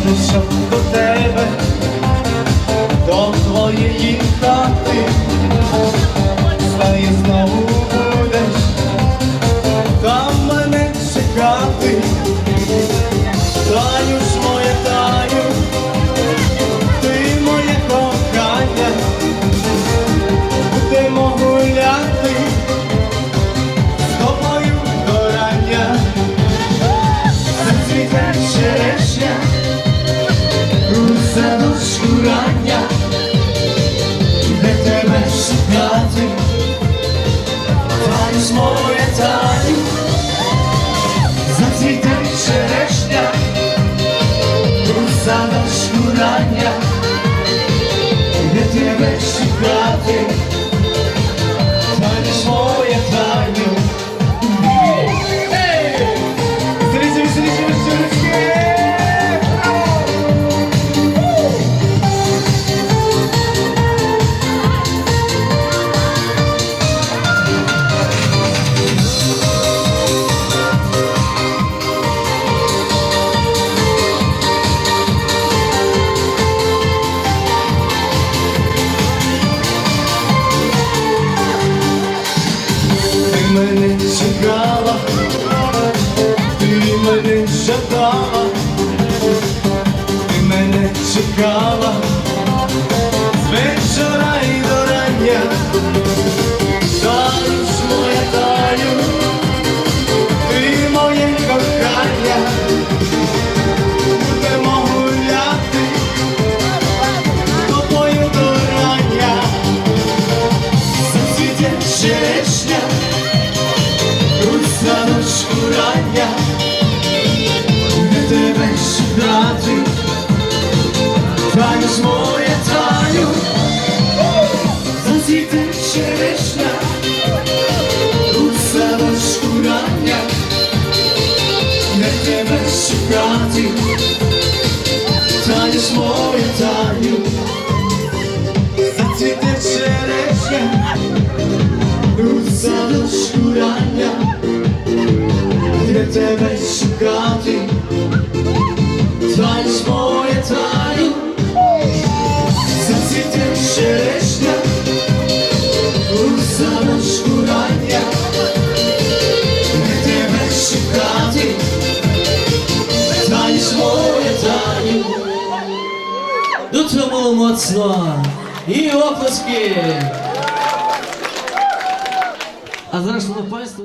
So. Ж моя Таню, зацвіте черешня, у садочку рання, де тебе шукати, мене чекала, ти мене жадала, ти мене чекала з вечора і до рання. Тебе шукати, Таню. Ж моя Таню, зацвіте черешня, у садочку рання, де тебе шукати, Таню ж моя Таню, зацвіте черешня, у садочку рання, де тебе ж моя Таню, зацвіте черешня, у садочку рання, де тебе. І оплески. А зараз, шановне панство.